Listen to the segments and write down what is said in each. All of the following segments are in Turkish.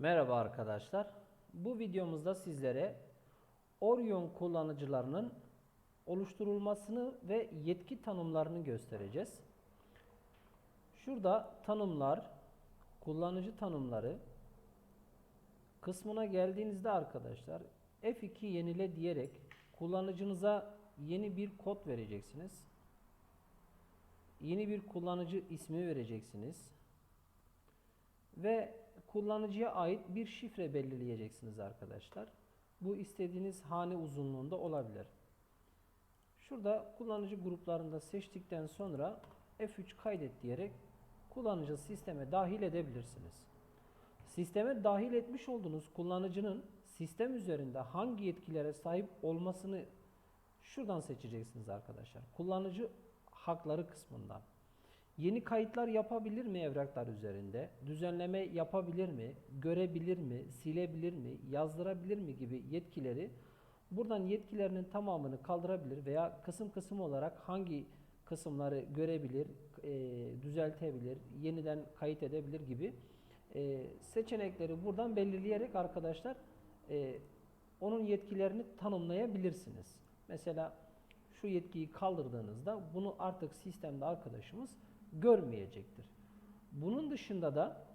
Merhaba arkadaşlar. Bu videomuzda sizlere Orion kullanıcılarının oluşturulmasını ve yetki tanımlarını göstereceğiz. Şurada tanımlar, kullanıcı tanımları kısmına geldiğinizde arkadaşlar F2 yenile diyerek kullanıcınıza yeni bir kod vereceksiniz. Yeni bir kullanıcı ismi vereceksiniz ve kullanıcıya ait bir şifre belirleyeceksiniz arkadaşlar. Bu istediğiniz hane uzunluğunda olabilir. Şurada kullanıcı gruplarında seçtikten sonra F3 kaydet diyerek kullanıcı sisteme dahil edebilirsiniz. Sisteme dahil etmiş olduğunuz kullanıcının sistem üzerinde hangi yetkilere sahip olmasını şuradan seçeceksiniz arkadaşlar. Kullanıcı hakları kısmından. Yeni kayıtlar yapabilir mi evraklar üzerinde? Düzenleme yapabilir mi? Görebilir mi? Silebilir mi? Yazdırabilir mi gibi yetkileri buradan yetkilerinin tamamını kaldırabilir veya kısım kısım olarak hangi kısımları görebilir, e, düzeltebilir, yeniden kayıt edebilir gibi e, seçenekleri buradan belirleyerek arkadaşlar e, onun yetkilerini tanımlayabilirsiniz. Mesela şu yetkiyi kaldırdığınızda bunu artık sistemde arkadaşımız görmeyecektir. Bunun dışında da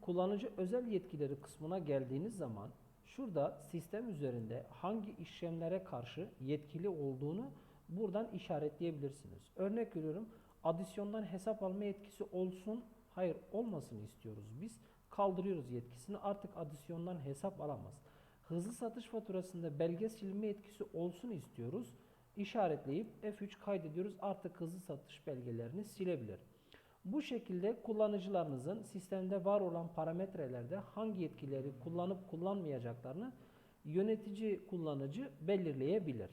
kullanıcı özel yetkileri kısmına geldiğiniz zaman şurada sistem üzerinde hangi işlemlere karşı yetkili olduğunu buradan işaretleyebilirsiniz. Örnek veriyorum adisyondan hesap alma yetkisi olsun, hayır olmasın istiyoruz biz. Kaldırıyoruz yetkisini artık adisyondan hesap alamaz. Hızlı satış faturasında belge silme yetkisi olsun istiyoruz. İşaretleyip F3 kaydediyoruz artık hızlı satış belgelerini silebilir. Bu şekilde kullanıcılarınızın sistemde var olan parametrelerde hangi yetkileri kullanıp kullanmayacaklarını yönetici kullanıcı belirleyebilir.